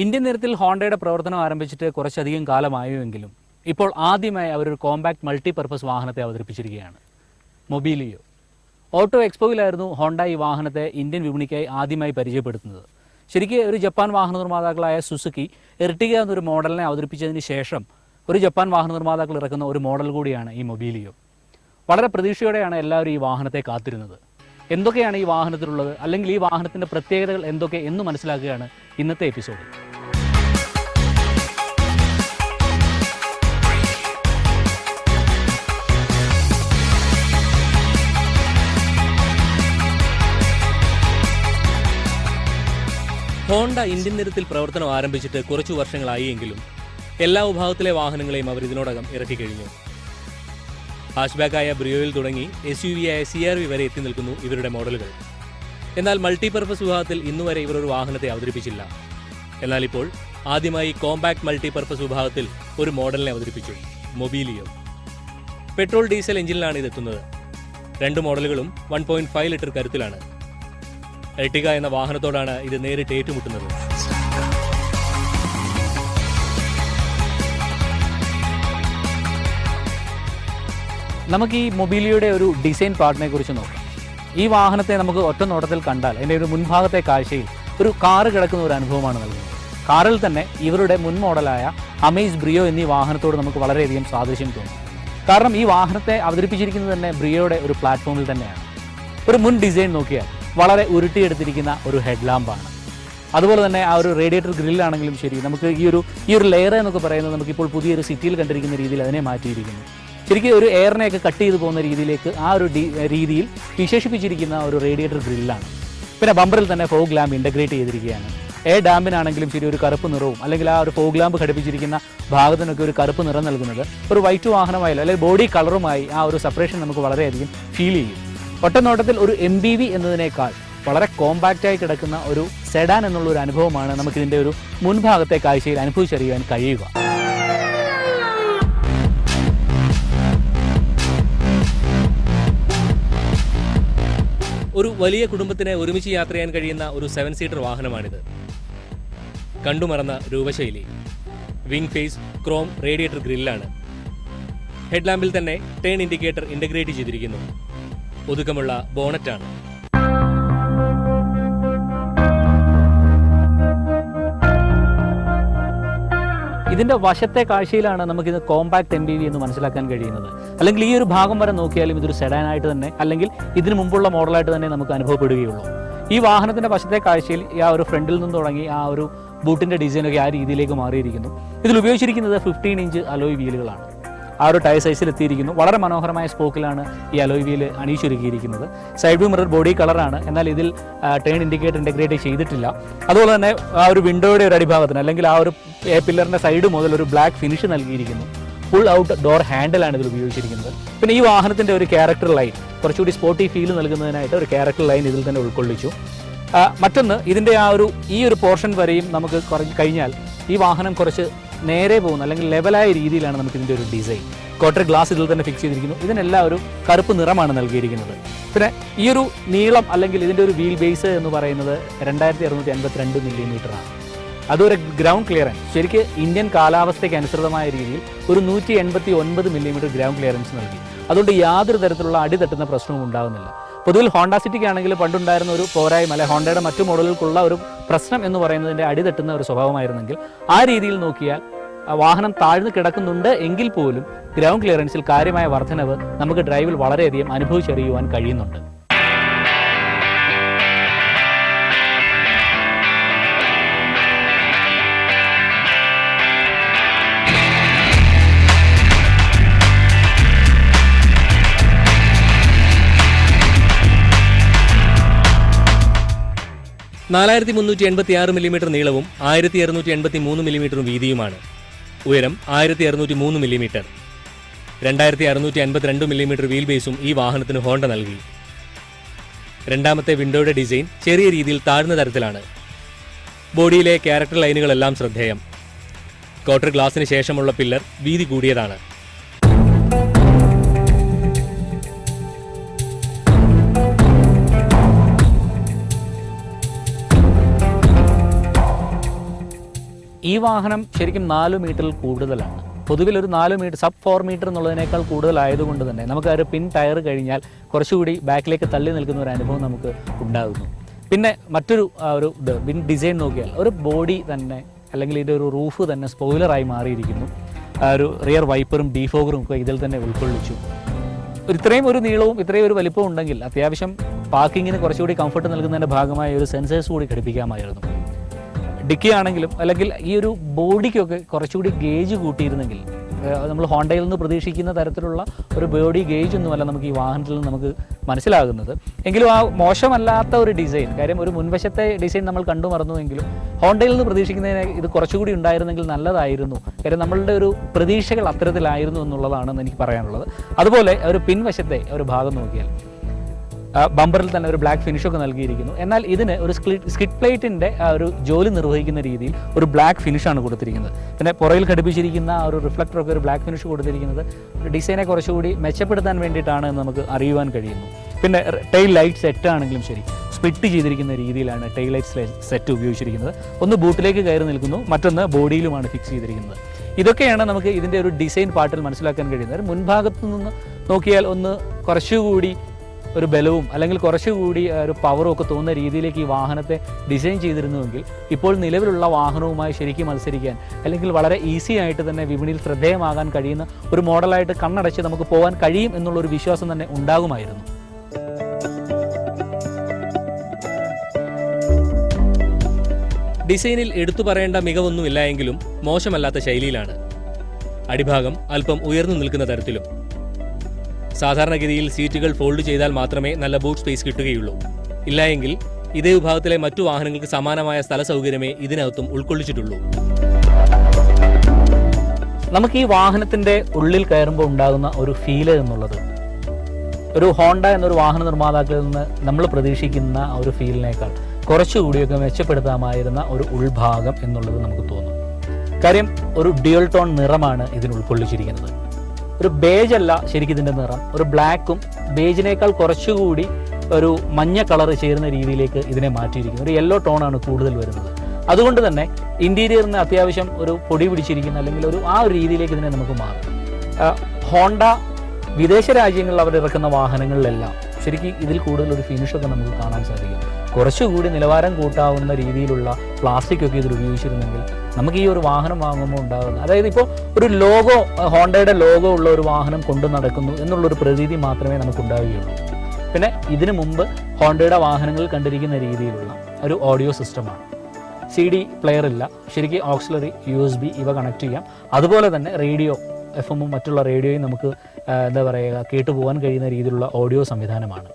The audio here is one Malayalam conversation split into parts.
ഇന്ത്യൻ നിരത്തിൽ ഹോണ്ടയുടെ പ്രവർത്തനം ആരംഭിച്ചിട്ട് കുറച്ചധികം കാലമായുവെങ്കിലും ഇപ്പോൾ ആദ്യമായി അവരൊരു കോമ്പാക്ട് മൾട്ടിപർപ്പസ് വാഹനത്തെ അവതരിപ്പിച്ചിരിക്കുകയാണ്. മൊബീലിയോ. ഓട്ടോ എക്സ്പോയിലായിരുന്നു ഹോണ്ട ഈ വാഹനത്തെ ഇന്ത്യൻ വിപണിക്കായി ആദ്യമായി പരിചയപ്പെടുത്തുന്നത്. ശരിക്കും ഒരു ജപ്പാൻ വാഹന നിർമ്മാതാക്കളായ സുസുക്കി എർട്ടിക എന്നൊരു മോഡലിനെ അവതരിപ്പിച്ചതിന് ശേഷം ഒരു ജപ്പാൻ വാഹന നിർമ്മാതാക്കൾ ഇറക്കുന്ന ഒരു മോഡൽ കൂടിയാണ് ഈ മൊബീലിയോ. വളരെ പ്രതീക്ഷയോടെയാണ് എല്ലാവരും ഈ വാഹനത്തെ കാത്തിരുന്നത്. എന്തൊക്കെയാണ് ഈ വാഹനത്തിലുള്ളത്? അല്ലെങ്കിൽ ഈ വാഹനത്തിന്റെ പ്രത്യേകതകൾ എന്തൊക്കെ എന്ന് മനസ്സിലാക്കുകയാണ് ഇന്നത്തെ എപ്പിസോഡ്. ഹോണ്ട ഇന്ത്യൻ നിരത്തിൽ പ്രവർത്തനം ആരംഭിച്ചിട്ട് കുറച്ചു വർഷങ്ങളായി എങ്കിലും എല്ലാ വിഭാഗത്തിലെ വാഹനങ്ങളെയും അവർ ഇതിനോടകം ഇറക്കി കഴിഞ്ഞു. ഹാഷ്ബാക്കായ ബ്രിയോയിൽ തുടങ്ങി എസ് യു വി ആയ സി ആർ വി വരെ എത്തി നിൽക്കുന്നു ഇവരുടെ മോഡലുകൾ. എന്നാൽ മൾട്ടിപർപ്പസ് വിഭാഗത്തിൽ ഇന്നുവരെ ഇവർ ഒരു വാഹനത്തെ അവതരിപ്പിച്ചില്ല. എന്നാൽ ഇപ്പോൾ ആദ്യമായി കോമ്പാക്ട് മൾട്ടിപർപ്പസ് വിഭാഗത്തിൽ ഒരു മോഡലിനെ അവതരിപ്പിച്ചു മൊബീലിയോ പെട്രോൾ ഡീസൽ എഞ്ചിനിലാണ് ഇതെത്തുന്നത് രണ്ട് മോഡലുകളും വൺ പോയിന്റ് ഫൈവ് ലിറ്റർ കരുത്തിലാണ്. എർട്ടിക എന്ന വാഹനത്തോടാണ് ഇത് നേരിട്ട് ഏറ്റുമുട്ടുന്നത്. നമുക്ക് ഈ മൊബീലിയുടെ ഒരു ഡിസൈൻ പാർട്ടിനെ കുറിച്ച് നോക്കാം. ഈ വാഹനത്തെ നമുക്ക് ഒറ്റ നോട്ടത്തിൽ കണ്ടാൽ അതിന്റെ ഒരു മുൻഭാഗത്തെ കാഴ്ചയിൽ ഒരു കാറ് കിടക്കുന്ന ഒരു അനുഭവമാണ് നൽകുന്നത്. കാറിൽ തന്നെ ഇവരുടെ മുൻ മോഡലായ അമേസ് ബ്രിയോ എന്നീ വാഹനത്തോട് നമുക്ക് വളരെയധികം സാദൃശ്യം തോന്നും. കാരണം ഈ വാഹനത്തെ അവതരിപ്പിച്ചിരിക്കുന്നത് തന്നെ ബ്രിയോയുടെ ഒരു പ്ലാറ്റ്ഫോമിൽ തന്നെയാണ്. ഒരു മുൻ ഡിസൈൻ നോക്കിയാൽ വളരെ ഉരുട്ടിയെടുത്തിരിക്കുന്ന ഒരു ഹെഡ് ലാമ്പാണ് അതുപോലെ തന്നെ ആ ഒരു റേഡിയേറ്റർ ഗ്രില്ലാണെങ്കിലും ശരി നമുക്ക് ഈ ഒരു ഈ ഒരു ലെയർ എന്നൊക്കെ പറയുന്നത് നമുക്കിപ്പോൾ പുതിയൊരു സിറ്റിയിൽ കണ്ടിരിക്കുന്ന രീതിയിൽ അതിനെ മാറ്റിയിരിക്കുന്നു. ശരിക്കും ഒരു എയറിനെയൊക്കെ കട്ട് ചെയ്തു പോകുന്ന രീതിയിലേക്ക് ആ ഒരു രീതിയിൽ വിശേഷിപ്പിച്ചിരിക്കുന്ന ഒരു റേഡിയേറ്റർ ഗ്രില്ലാണ് പിന്നെ ബമ്പറിൽ തന്നെ ഫോഗ് ലാമ്പ് ഇന്റഗ്രേറ്റ് ചെയ്തിരിക്കുകയാണ്. എ ഡാമ്പിനാണെങ്കിലും ശരി ഒരു കറുപ്പ് നിറവും അല്ലെങ്കിൽ ആ ഒരു ഫോഗ് ലാമ്പ് ഘടിപ്പിച്ചിരിക്കുന്ന ഭാഗത്തിനൊക്കെ ഒരു കറുപ്പ് നിറം നൽകുന്നത് ഒരു വൈറ്റ് വാഹനമായാലും അല്ലെങ്കിൽ ബോഡി കളറുമായി ആ ഒരു സെപ്പറേഷൻ നമുക്ക് വളരെയധികം ഫീൽ ചെയ്യും. ഒറ്റനോട്ടത്തിൽ ഒരു എം ബി വി എന്നതിനേക്കാൾ വളരെ കോമ്പാക്റ്റായി കിടക്കുന്ന ഒരു സെഡാൻ എന്നുള്ള ഒരു അനുഭവമാണ് നമുക്കിതിന്റെ ഒരു മുൻഭാഗത്തെ കാഴ്ചയിൽ അനുഭവിച്ചറിയാൻ കഴിയുക. ഒരു വലിയ കുടുംബത്തിന് ഒരുമിച്ച് യാത്ര ചെയ്യാൻ കഴിയുന്ന ഒരു സെവൻ സീറ്റർ വാഹനമാണിത്. കണ്ടുമറന്ന രൂപശൈലി. വിംഗ് ഫേസ് ക്രോം റേഡിയേറ്റർ ഗ്രില്ലാണ് ഹെഡ്ലാമ്പിൽ തന്നെ ടേൺ ഇൻഡിക്കേറ്റർ ഇന്റഗ്രേറ്റ് ചെയ്തിരിക്കുന്നു. ഒതുക്കമുള്ള ബോണറ്റാണ്. ഇതിന്റെ വശത്തെ കാഴ്ചയിലാണ് നമുക്കിത് കോമ്പാക്ട് എം ബി വി എന്ന് മനസ്സിലാക്കാൻ കഴിയുന്നത്. അല്ലെങ്കിൽ ഈ ഒരു ഭാഗം വരെ നോക്കിയാലും ഇതൊരു സെഡാനായിട്ട് തന്നെ അല്ലെങ്കിൽ ഇതിനു മുമ്പുള്ള മോഡലായിട്ട് തന്നെ നമുക്ക് അനുഭവപ്പെടുകയുള്ളൂ. ഈ വാഹനത്തിന്റെ വശത്തെ കാഴ്ചയിൽ ആ ഒരു ഫ്രണ്ടിൽ നിന്ന് തുടങ്ങി ആ ഒരു ബൂട്ടിന്റെ ഡിസൈനൊക്കെ ആ രീതിയിലേക്ക് മാറിയിരിക്കുന്നു. ഇതിൽ ഉപയോഗിച്ചിരിക്കുന്നത് ഫിഫ്റ്റീൻ ഇഞ്ച് അലോയ് വീലുകളാണ് ആ ഒരു ടയർ സൈസിൽ എത്തിയിരിക്കുന്നു. വളരെ മനോഹരമായ സ്പോക്കിലാണ് ഈ അലോയ് വീൽ അണിയിച്ചൊരുക്കിയിരിക്കുന്നത് സൈഡ് വ്യൂ മിറർ ബോഡി കളറാണ് എന്നാൽ ഇതിൽ ടേൺ ഇൻഡിക്കേറ്റർ ഇന്റഗ്രേറ്റ് ചെയ്തിട്ടില്ല. അതുപോലെ തന്നെ ആ ഒരു വിൻഡോയുടെ ഒരു അടിഭാഗത്തിന് അല്ലെങ്കിൽ ആ ഒരു പില്ലറിന്റെ സൈഡ് മുതൽ ഒരു ബ്ലാക്ക് ഫിനിഷ് നൽകിയിരിക്കുന്നു. ഫുൾ ഔട്ട് ഡോർ ഹാൻഡിലാണ് ഇതിൽ ഉപയോഗിച്ചിരിക്കുന്നത്. പിന്നെ ഈ വാഹനത്തിന്റെ ഒരു ക്യാരക്ടർ ലൈൻ കുറച്ചുകൂടി സ്പോർട്ടി ഫീൽ നൽകുന്നതിനായിട്ട് ഒരു ക്യാരക്ടർ ലൈൻ ഇതിൽ തന്നെ ഉൾക്കൊള്ളിച്ചു. മറ്റൊന്ന് ഇതിന്റെ ആ ഒരു ഈ ഒരു പോർഷൻ വരെയും നമുക്ക് കുറഞ്ഞ് കഴിഞ്ഞാൽ ഈ വാഹനം കുറച്ച് നേരെ പോകുന്ന അല്ലെങ്കിൽ ലെവലായ രീതിയിലാണ് നമുക്ക് ഇതിന്റെ ഒരു ഡിസൈൻ ക്വാർട്ടർ ഗ്ലാസ് ഇതിൽ തന്നെ ഫിക്സ് ചെയ്തിരിക്കുന്നു. ഇതിനെല്ലാം ഒരു കറുപ്പ് നിറമാണ് നൽകിയിരിക്കുന്നത്. പിന്നെ ഈ ഒരു നീളം അല്ലെങ്കിൽ ഇതിന്റെ ഒരു വീൽ ബേസ് എന്ന് പറയുന്നത് രണ്ടായിരത്തി അറുന്നൂറ്റി അൻപത്തിരണ്ട് മില്ലിമീറ്റർ ആണ്. അതൊരു ഗ്രൗണ്ട് ക്ലിയറൻസ് ശരിക്ക് ഇന്ത്യൻ കാലാവസ്ഥയ്ക്ക് അനുസൃതമായ രീതിയിൽ ഒരു നൂറ്റി എൺപത്തി ഒൻപത് മില്ലിമീറ്റർ ഗ്രൗണ്ട് ക്ലിയറൻസ് നൽകി. അതുകൊണ്ട് യാതൊരു തരത്തിലുള്ള അടി തട്ടുന്ന പ്രശ്നവും ഉണ്ടാകുന്നില്ല. പൊതുവിൽ ഹോണ്ട സിറ്റിക്ക് ആണെങ്കിൽ പണ്ടുണ്ടായിരുന്ന ഒരു പോരായ്മ അല്ലെ ഹോണ്ടയുടെ മറ്റു മോഡലുകൾക്കുള്ള ഒരു പ്രശ്നം എന്ന് പറയുന്നതിന്റെ അടി തട്ടുന്ന ഒരു സ്വഭാവമായിരുന്നെങ്കിൽ ആ രീതിയിൽ നോക്കിയാൽ വാഹനം താഴ്ന്നു കിടക്കുന്നുണ്ട് എങ്കിൽ പോലും ഗ്രൗണ്ട് ക്ലിയറൻസിൽ കാര്യമായ വർധനവ് നമുക്ക് ഡ്രൈവിൽ വളരെയധികം അനുഭവിച്ചറിയുവാൻ കഴിയുന്നുണ്ട്. നാലായിരത്തി മുന്നൂറ്റി എൺപത്തി ആറ് മില്ലിമീറ്റർ നീളവും ആയിരത്തി അറുന്നൂറ്റി എൺപത്തി മൂന്ന് മില്ലിമീറ്ററും വീതിയുമാണ്. ഉയരം ആയിരത്തി അറുന്നൂറ്റി മൂന്ന് മില്ലിമീറ്റർ. രണ്ടായിരത്തി അറുന്നൂറ്റി അൻപത്തിരണ്ട് മില്ലിമീറ്റർ വീൽ ബേസും ഈ വാഹനത്തിന് ഹോണ്ട നൽകി. രണ്ടാമത്തെ വിൻഡോയുടെ ഡിസൈൻ ചെറിയ രീതിയിൽ താഴ്ന്ന തരത്തിലാണ്. ബോഡിയിലെ ക്യാരക്ടർ ലൈനുകളെല്ലാം ശ്രദ്ധേയം. ക്വാർട്ടർ ഗ്ലാസിന് ശേഷമുള്ള പില്ലർ വീതി കൂടിയതാണ്. ഈ വാഹനം ശരിക്കും നാല് മീറ്ററിൽ കൂടുതലാണ്. പൊതുവിൽ ഒരു നാല് മീറ്റർ സബ് ഫോർ മീറ്റർ എന്നുള്ളതിനേക്കാൾ കൂടുതലായതുകൊണ്ട് തന്നെ നമുക്ക് ഒരു പിൻ ടയർ കഴിഞ്ഞാൽ കുറച്ചുകൂടി ബാക്കിലേക്ക് തള്ളി നിൽക്കുന്ന ഒരു അനുഭവം നമുക്ക് ഉണ്ടാകുന്നു. പിന്നെ മറ്റൊരു ഒരു പിൻ ഡിസൈൻ നോക്കിയാൽ ഒരു ബോഡി തന്നെ അല്ലെങ്കിൽ ഇതിന്റെ ഒരു റൂഫ് തന്നെ സ്പോയിലറായി മാറിയിരിക്കുന്നു. ഒരു റിയർ വൈപ്പറും ഡീഫോഗറും ഒക്കെ ഇതിൽ തന്നെ ഉൾക്കൊള്ളിച്ചു. ഇത്രയും ഒരു നീളവും ഇത്രയും ഒരു വലിപ്പവും ഉണ്ടെങ്കിൽ അത്യാവശ്യം പാർക്കിങ്ങിന് കുറച്ചുകൂടി കംഫർട്ട് നൽകുന്നതിന്റെ ഭാഗമായ ഒരു സെൻസേഴ്സ് കൂടി ഘടിപ്പിക്കാമായിരുന്നു. ഡിക്കി ആണെങ്കിലും അല്ലെങ്കിൽ ഈ ഒരു ബോഡിക്കൊക്കെ കുറച്ചുകൂടി ഗേജ് കൂട്ടിയിരുന്നെങ്കിൽ നമ്മൾ ഹോണ്ടയിൽ നിന്ന് പ്രതീക്ഷിക്കുന്ന തരത്തിലുള്ള ഒരു ബോഡി ഗേജ് ഒന്നുമല്ല നമുക്ക് ഈ വാഹനത്തിൽ നിന്ന് നമുക്ക് മനസ്സിലാകുന്നത്. എങ്കിലും ആ മോശമല്ലാത്ത ഒരു ഡിസൈൻ കാര്യം ഒരു മുൻവശത്തെ ഡിസൈൻ നമ്മൾ കണ്ടു മറന്നുവെങ്കിലും ഹോണ്ടയിൽ നിന്ന് പ്രതീക്ഷിക്കുന്നതിന് ഇത് കുറച്ചുകൂടി ഉണ്ടായിരുന്നെങ്കിൽ നല്ലതായിരുന്നു. കാര്യം നമ്മളുടെ ഒരു പ്രതീക്ഷകൾ അത്തരത്തിലായിരുന്നു എന്നുള്ളതാണ് എനിക്ക് പറയാനുള്ളത്. അതുപോലെ ഒരു പിൻവശത്തെ ഒരു ഭാഗം നോക്കിയാൽ ബമ്പറിൽ തന്നെ ഒരു ബ്ലാക്ക് ഫിനിഷൊക്കെ നൽകിയിരിക്കുന്നു. എന്നാൽ ഇതിന് ഒരു സ്കിഡ് പ്ലേറ്റിന്റെ ഒരു ജോലി നിർവഹിക്കുന്ന രീതിയിൽ ഒരു ബ്ലാക്ക് ഫിനിഷാണ് കൊടുത്തിരിക്കുന്നത്. പിന്നെ പുറയിൽ ഘടിപ്പിച്ചിരിക്കുന്ന ആ ഒരു റിഫ്ലക്ടറൊക്കെ ഒരു ബ്ലാക്ക് ഫിനിഷ് കൊടുത്തിരിക്കുന്നത് ഡിസൈനെ കുറച്ചുകൂടി മെച്ചപ്പെടുത്താൻ വേണ്ടിയിട്ടാണ് എന്ന് നമുക്ക് അറിയുവാൻ കഴിയുന്നു. പിന്നെ ടെയിൽ ലൈറ്റ് സെറ്റ് ആണെങ്കിലും ശരി സ്പ്ലിറ്റ് ചെയ്തിരിക്കുന്ന രീതിയിലാണ് ടെയിൽ ലൈറ്റ് സെറ്റ് ഉപയോഗിച്ചിരിക്കുന്നത്. ഒന്ന് ബൂട്ടിലേക്ക് കയറി നിൽക്കുന്നു മറ്റൊന്ന് ബോഡിയിലുമാണ് ഫിക്സ് ചെയ്തിരിക്കുന്നത്. ഇതൊക്കെയാണ് നമുക്ക് ഇതിന്റെ ഒരു ഡിസൈൻ പാട്ടിൽ മനസ്സിലാക്കാൻ കഴിയുന്നത്. മുൻഭാഗത്തു നിന്ന് നോക്കിയാൽ ഒന്ന് കുറച്ചുകൂടി ഒരു ബലവും അല്ലെങ്കിൽ കുറച്ചുകൂടി ഒരു പവറും ഒക്കെ തോന്നുന്ന രീതിയിലേക്ക് ഈ വാഹനത്തെ ഡിസൈൻ ചെയ്തിരുന്നുവെങ്കിൽ ഇപ്പോൾ നിലവിലുള്ള വാഹനവുമായി ശരിക്കും മത്സരിക്കാൻ അല്ലെങ്കിൽ വളരെ ഈസി ആയിട്ട് തന്നെ വിപണിയിൽ ശ്രദ്ധേയമാകാൻ കഴിയുന്ന ഒരു മോഡലായിട്ട് കണ്ണടച്ച് നമുക്ക് പോകാൻ കഴിയും എന്നുള്ള ഒരു വിശ്വാസം തന്നെ ഉണ്ടാകുമായിരുന്നു. ഡിസൈനിൽ എടുത്തു പറയേണ്ട മികവൊന്നുമില്ല എങ്കിലും മോശമല്ലാത്ത ശൈലിയിലാണ്. അടിഭാഗം അല്പം ഉയർന്നു നിൽക്കുന്ന തരത്തിലും സാധാരണഗതിയിൽ സീറ്റുകൾ ഫോൾഡ് ചെയ്താൽ മാത്രമേ നല്ല ബൂട്ട് സ്പേസ് കിട്ടുകയുള്ളൂ. ഇല്ലായെങ്കിൽ ഇതേ വിഭാഗത്തിലെ മറ്റു വാഹനങ്ങൾക്ക് സമാനമായ സ്ഥല സൗകര്യമേ ഇതിനകത്തും ഉൾക്കൊള്ളിച്ചിട്ടുള്ളൂ. നമുക്ക് ഈ വാഹനത്തിന്റെ ഉള്ളിൽ കയറുമ്പോൾ ഉണ്ടാകുന്ന ഒരു ഫീൽ എന്നുള്ളത് ഒരു ഹോണ്ട എന്നൊരു വാഹന നിർമ്മാതാക്കളിൽ നിന്ന് നമ്മൾ പ്രതീക്ഷിക്കുന്ന ഒരു ഫീലിനേക്കാൾ കുറച്ചുകൂടിയൊക്കെ മെച്ചപ്പെടുത്താമായിരുന്ന ഒരു ഉൾഭാഗം എന്നുള്ളത് നമുക്ക് തോന്നും. കാര്യം ഒരു ഡ്യുവൽ ടോൺ നിറമാണ് ഇതിന് ഉൾക്കൊള്ളിച്ചിരിക്കുന്നത്. ഒരു ബേജ് അല്ല ശരിക്കും ഇതിന്റെ നിറം. ഒരു ബ്ലാക്കും ബേജിനേക്കാൾ കുറച്ചുകൂടി ഒരു മഞ്ഞ കളർ ചേരുന്ന രീതിയിലേക്ക് ഇതിനെ മാറ്റിയിരിക്കുന്നു. ഒരു യെല്ലോ ടോണാണ് കൂടുതൽ വരുന്നത്. അതുകൊണ്ട് തന്നെ ഇന്റീരിയറിന് അത്യാവശ്യം ഒരു പൊടി പിടിച്ചിരിക്കുന്ന അല്ലെങ്കിൽ ഒരു ആ ഒരു രീതിയിലേക്ക് ഇതിനെ നമുക്ക് മാറും. ഹോണ്ട വിദേശ രാജ്യങ്ങളിൽ അവർ ഇറക്കുന്ന വാഹനങ്ങളിലെല്ലാം ശരിക്കും ഇതിൽ കൂടുതൽ ഒരു ഫിനിഷൊക്കെ നമുക്ക് കാണാൻ സാധിക്കും. കുറച്ചുകൂടി നിലവാരം കൂട്ടാവുന്ന രീതിയിലുള്ള പ്ലാസ്റ്റിക് ഒക്കെ ഇതിൽ ഉപയോഗിച്ചിരുന്നെങ്കിൽ നമുക്ക് ഈ ഒരു വാഹനം വാങ്ങുമ്പോൾ ഉണ്ടാകുന്ന അതായത് ഇപ്പോൾ ഒരു ലോഗോ ഹോണ്ടയുടെ ലോഗോ ഉള്ള ഒരു വാഹനം കൊണ്ടു നടക്കുന്നു എന്നുള്ളൊരു പ്രതീതി മാത്രമേ നമുക്ക് ഉണ്ടാവുകയുള്ളൂ പിന്നെ ഇതിനു മുമ്പ് ഹോണ്ടയുടെ വാഹനങ്ങൾ കണ്ടിരിക്കുന്ന രീതിയിലുള്ള ഒരു ഓഡിയോ സിസ്റ്റമാണ്. സി ഡി പ്ലെയർ ഇല്ല ശരിക്കും ഓക്സിലറി യു എസ് ബി ഇവ കണക്ട് ചെയ്യാം. അതുപോലെ തന്നെ റേഡിയോ എഫ് എമ്മും മറ്റുള്ള റേഡിയോയും നമുക്ക് എന്താ പറയുക കേട്ടു പോകാൻ കഴിയുന്ന രീതിയിലുള്ള ഓഡിയോ സംവിധാനമാണ്.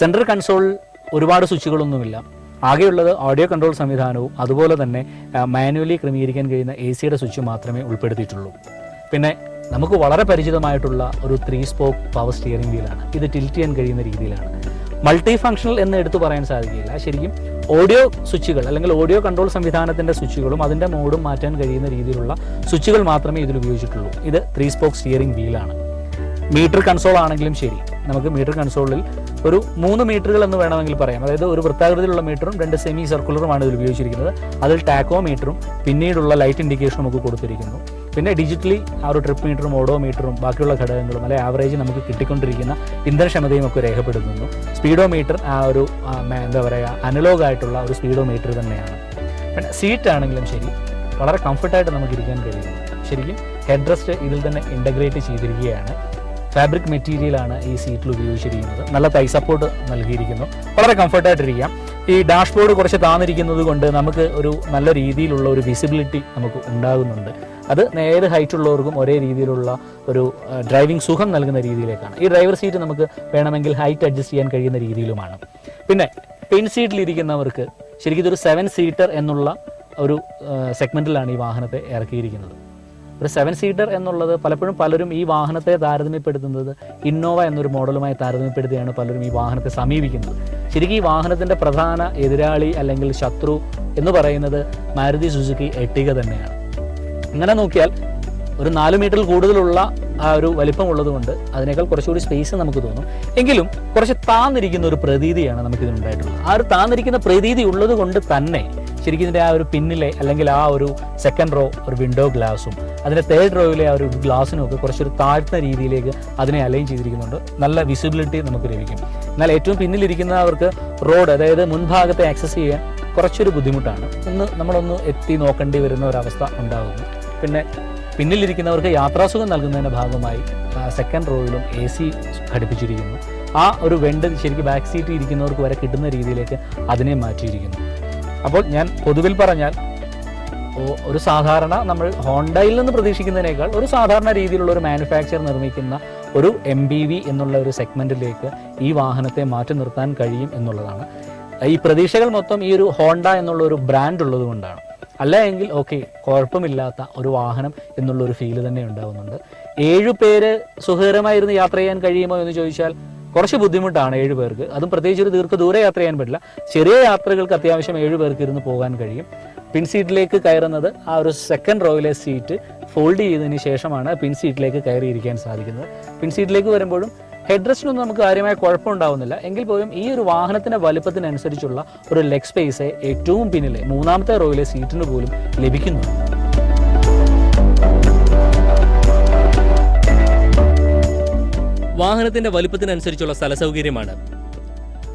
സെൻട്രൽ കൺസോളിൽ ഒരുപാട് സ്വിച്ചുകളൊന്നുമില്ല. ആകെയുള്ളത് ഓഡിയോ കൺട്രോൾ സംവിധാനവും അതുപോലെ തന്നെ മാനുവലി ക്രമീകരിക്കാൻ കഴിയുന്ന എ സിയുടെ സ്വിച്ച് മാത്രമേ ഉൾപ്പെടുത്തിയിട്ടുള്ളൂ. പിന്നെ നമുക്ക് വളരെ പരിചിതമായിട്ടുള്ള ഒരു ത്രീ സ്പോക്ക് പവർ സ്റ്റിയറിംഗ് വീലാണ് ഇത് ടിൽറ്റ് ചെയ്യാൻ കഴിയുന്ന രീതിയിലാണ്. മൾട്ടി ഫങ്ഷണൽ എന്ന് എടുത്തു പറയാൻ സാധിക്കില്ല. ശരിക്കും ഓഡിയോ സ്വിച്ചുകൾ അല്ലെങ്കിൽ ഓഡിയോ കൺട്രോൾ സംവിധാനത്തിന്റെ സ്വിച്ചുകളും അതിന്റെ മോഡും മാറ്റാൻ കഴിയുന്ന രീതിയിലുള്ള സ്വിച്ചുകൾ മാത്രമേ ഇതിൽ ഉപയോഗിച്ചിട്ടുള്ളൂ. ഇത് ത്രീ സ്പോക്ക് സ്റ്റിയറിംഗ് വീലാണ് മീറ്റർ കൺസോൾ ആണെങ്കിലും ശരി. നമുക്ക് മീറ്റർ കൺസോളിൽ ഒരു മൂന്ന് മീറ്ററുകൾ എന്ന് വേണമെങ്കിൽ പറയാം. അതായത് ഒരു വൃത്താകൃതിയിലുള്ള മീറ്ററും രണ്ട് സെമി സർക്കുലറുമാണ് ഇതിൽ ഉപയോഗിച്ചിരിക്കുന്നത്. അതിൽ ടാക്കോ മീറ്ററും പിന്നീടുള്ള ലൈറ്റ് ഇൻഡിക്കേഷനും നമുക്ക് കൊടുത്തിരിക്കുന്നു. പിന്നെ ഡിജിറ്റലി ആ ഒരു ട്രിപ്പ് മീറ്ററും ഓഡോ മീറ്ററും ബാക്കിയുള്ള ഘടകങ്ങളും അല്ലെങ്കിൽ ആവറേജ് നമുക്ക് കിട്ടിക്കൊണ്ടിരിക്കുന്ന ഇന്ധനക്ഷമതയും ഒക്കെ രേഖപ്പെടുത്തുന്നു. സ്പീഡോ മീറ്റർ ആ ഒരു എന്താ പറയുക അനലോഗ് ആയിട്ടുള്ള ഒരു സ്പീഡോ മീറ്റർ തന്നെയാണ്. പിന്നെ സീറ്റ് ആണെങ്കിലും ശരി വളരെ കംഫർട്ടായിട്ട് നമുക്ക് ഇരിക്കാൻ കഴിയും. ശരിക്കും ഹെഡ് റെസ്റ്റ് ഇതിൽ തന്നെ ഇന്റഗ്രേറ്റ് ചെയ്തിരിക്കുകയാണ്. ഫാബ്രിക് മെറ്റീരിയലാണ് ഈ സീറ്റിൽ ഉപയോഗിച്ചിരിക്കുന്നത്. നല്ല തൈ സപ്പോർട്ട് നൽകിയിരിക്കുന്നു. വളരെ കംഫർട്ടായിട്ടിരിക്കാം ഈ ഡാഷ്ബോർഡ് കുറച്ച് താന്നിരിക്കുന്നത് കൊണ്ട് നമുക്ക് ഒരു നല്ല രീതിയിലുള്ള ഒരു വിസിബിലിറ്റി നമുക്ക് ഉണ്ടാകുന്നുണ്ട്. അത് നേരെ ഹൈറ്റ് ഉള്ളവർക്കും ഒരേ രീതിയിലുള്ള ഒരു ഡ്രൈവിംഗ് സുഖം നൽകുന്ന രീതിയിലേക്കാണ്. ഈ ഡ്രൈവർ സീറ്റ് നമുക്ക് വേണമെങ്കിൽ ഹൈറ്റ് അഡ്ജസ്റ്റ് ചെയ്യാൻ കഴിയുന്ന രീതിയിലുമാണ്. പിന്നെ പിൻ സീറ്റിലിരിക്കുന്നവർക്ക് ശരിക്കും ഇതൊരു സെവൻ സീറ്റർ എന്നുള്ള ഒരു സെഗ്മെന്റിലാണ് ഈ വാഹനത്തെ ഇറക്കിയിരിക്കുന്നത്. ഒരു സെവൻ സീറ്റർ എന്നുള്ളത് പലപ്പോഴും പലരും ഈ വാഹനത്തെ താരതമ്യപ്പെടുത്തുന്നത് ഇന്നോവ എന്നൊരു മോഡലുമായി താരതമ്യപ്പെടുത്തിയാണ് പലരും ഈ വാഹനത്തെ സമീപിക്കുന്നത്. ശരിക്കും ഈ വാഹനത്തിന്റെ പ്രധാന എതിരാളി അല്ലെങ്കിൽ ശത്രു എന്ന് പറയുന്നത് മാരുതി സുസുക്കി എട്ടിക തന്നെയാണ്. അങ്ങനെ നോക്കിയാൽ ഒരു നാല് മീറ്ററിൽ കൂടുതലുള്ള ആ ഒരു വലിപ്പം ഉള്ളതുകൊണ്ട് അതിനേക്കാൾ കുറച്ചുകൂടി സ്പേസ് നമുക്ക് തോന്നും. എങ്കിലും കുറച്ച് താന്നിരിക്കുന്ന ഒരു പ്രതീതിയാണ് നമുക്കിതിനുണ്ടായിട്ടുള്ളത്. ആ ഒരു താന്നിരിക്കുന്ന പ്രതീതി ഉള്ളത് കൊണ്ട് തന്നെ ശരിക്കും ഇതിന്റെ ആ ഒരു പിന്നിലെ അല്ലെങ്കിൽ ആ ഒരു സെക്കൻഡ് റോ ഒരു വിൻഡോ ഗ്ലാസും അതിന്റെ തേർഡ് റോയിലെ ആ ഒരു ഗ്ലാസ്സിനും ഒക്കെ കുറച്ചൊരു താഴ്ന്ന രീതിയിലേക്ക് അതിനെ അലൈൻ ചെയ്തിരിക്കുന്നുണ്ട്. നല്ല വിസിബിലിറ്റി നമുക്ക് ലഭിക്കും. എന്നാൽ ഏറ്റവും പിന്നിലിരിക്കുന്നവർക്ക് റോഡ് അതായത് മുൻഭാഗത്തെ ആക്സസ് ചെയ്യാൻ കുറച്ചൊരു ബുദ്ധിമുട്ടാണ്. ഒന്ന് നമ്മളൊന്ന് എത്തി നോക്കേണ്ടി വരുന്ന ഒരവസ്ഥ ഉണ്ടാകുന്നു. പിന്നെ പിന്നിലിരിക്കുന്നവർക്ക് യാത്രാസുഖം നൽകുന്നതിന്റെ ഭാഗമായി സെക്കൻഡ് റോയിലും എ സി ഘടിപ്പിച്ചിരിക്കുന്നു. ആ ഒരു വെണ്ട് ശരിക്കും ബാക്ക് സീറ്റിൽ ഇരിക്കുന്നവർക്ക് വരെ കിട്ടുന്ന രീതിയിലേക്ക് അതിനെ മാറ്റിയിരിക്കുന്നു. അപ്പോൾ ഞാൻ പൊതുവിൽ പറഞ്ഞാൽ ഒരു സാധാരണ നമ്മൾ ഹോണ്ടയിൽ നിന്ന് പ്രതീക്ഷിക്കുന്നതിനേക്കാൾ ഒരു സാധാരണ രീതിയിലുള്ള ഒരു മാനുഫാക്ചർ നിർമ്മിക്കുന്ന ഒരു എം ബി വി എന്നുള്ള ഒരു സെഗ്മെന്റിലേക്ക് ഈ വാഹനത്തെ മാറ്റി നിർത്താൻ കഴിയും എന്നുള്ളതാണ്. ഈ പ്രതീക്ഷകൾ മൊത്തം ഈ ഒരു ഹോണ്ട എന്നുള്ള ഒരു ബ്രാൻഡ് ഉള്ളത് കൊണ്ടാണ്. അല്ല എങ്കിൽ ഓക്കെ കുഴപ്പമില്ലാത്ത ഒരു വാഹനം എന്നുള്ള ഒരു ഫീൽ തന്നെ ഉണ്ടാകുന്നുണ്ട് ഏഴു പേര് സുഖകരമായിരുന്നു യാത്ര ചെയ്യാൻ കഴിയുമോ എന്ന് ചോദിച്ചാൽ കുറച്ച് ബുദ്ധിമുട്ടാണ് ഏഴ് പേർക്ക്. അതും പ്രത്യേകിച്ച് ഒരു ദീർഘദൂര യാത്ര ചെയ്യാൻ പറ്റില്ല. ചെറിയ യാത്രകൾക്ക് അത്യാവശ്യം ഏഴ് പേർക്ക് ഇരുന്ന് പോകാൻ കഴിയും. പിൻ സീറ്റിലേക്ക് കയറുന്നത് ആ ഒരു സെക്കൻഡ് റോയിലെ സീറ്റ് ഫോൾഡ് ചെയ്തതിന് ശേഷമാണ് പിൻ സീറ്റിലേക്ക് കയറിയിരിക്കാൻ സാധിക്കുന്നത്. പിൻ സീറ്റിലേക്ക് വരുമ്പോഴും ഹെഡ് റെസ്റ്റിനൊന്നും നമുക്ക് കാര്യമായ കുഴപ്പമുണ്ടാവുന്നില്ല എങ്കിൽ പോലും ഈ ഒരു വാഹനത്തിന്റെ വലുപ്പത്തിനനുസരിച്ചുള്ള ഒരു ലെഗ് സ്പേസ് ഏറ്റവും പിന്നിലെ മൂന്നാമത്തെ റോയിലെ സീറ്റിന് പോലും ലഭിക്കുന്നു. വാഹനത്തിന്റെ വലുപ്പത്തിനനുസരിച്ചുള്ള സ്ഥലസൗകര്യമാണ്.